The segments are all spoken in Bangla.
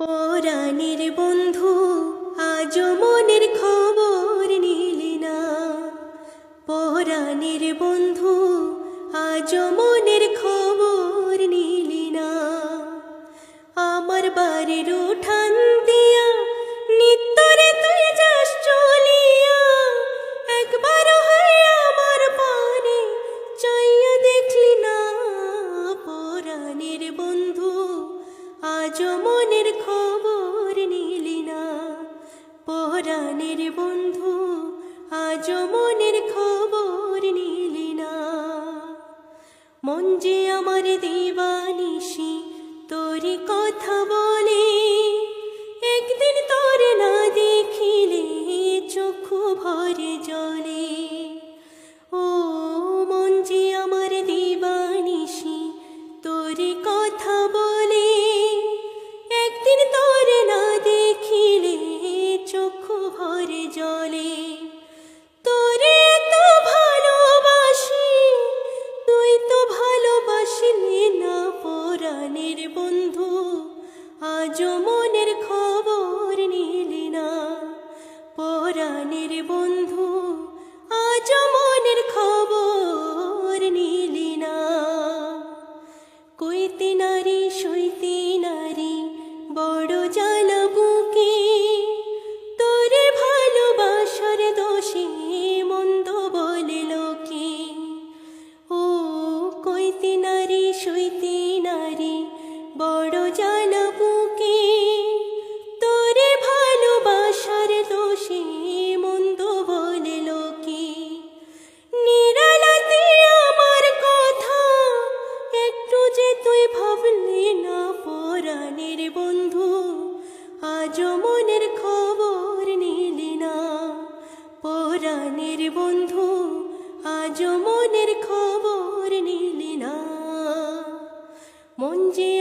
পরাণের বন্ধু আজ মনের খবর নিলি না। পরাণের বন্ধু আজ মনের খবর নিলি না। আমার বাড়ির উঠান দিয়া নিত্যরে তুই যাস চলিয়া, একবার হয় আমার পানে চাইয়া দেখলি না। পরাণের বন্ধু আজ মনের পরাণের বন্ধু আজ মনের খবর নিলি না। মন যে আমার দিবানিসি পরাণের বন্ধু আজ মনের খবর নিলি না। পরাণের বন্ধু পরাণের বন্ধু আজ মনের খবর নিলি না। মন যে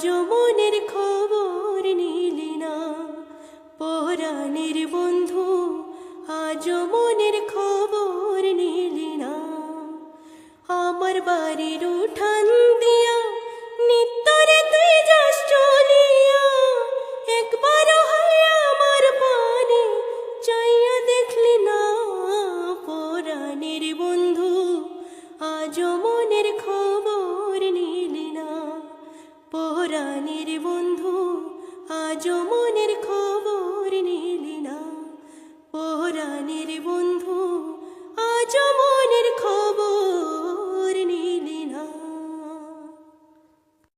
আজ খবর নিলি না। পরাণের বন্ধু আজ মনের খবর নিলি না। আমার বাড়ির উঠান দিয়া নিত্যরে তুই যাস চলিয়া। একবার আমার পানে চাইয়া দেখলি না। পরাণের বন্ধু আজ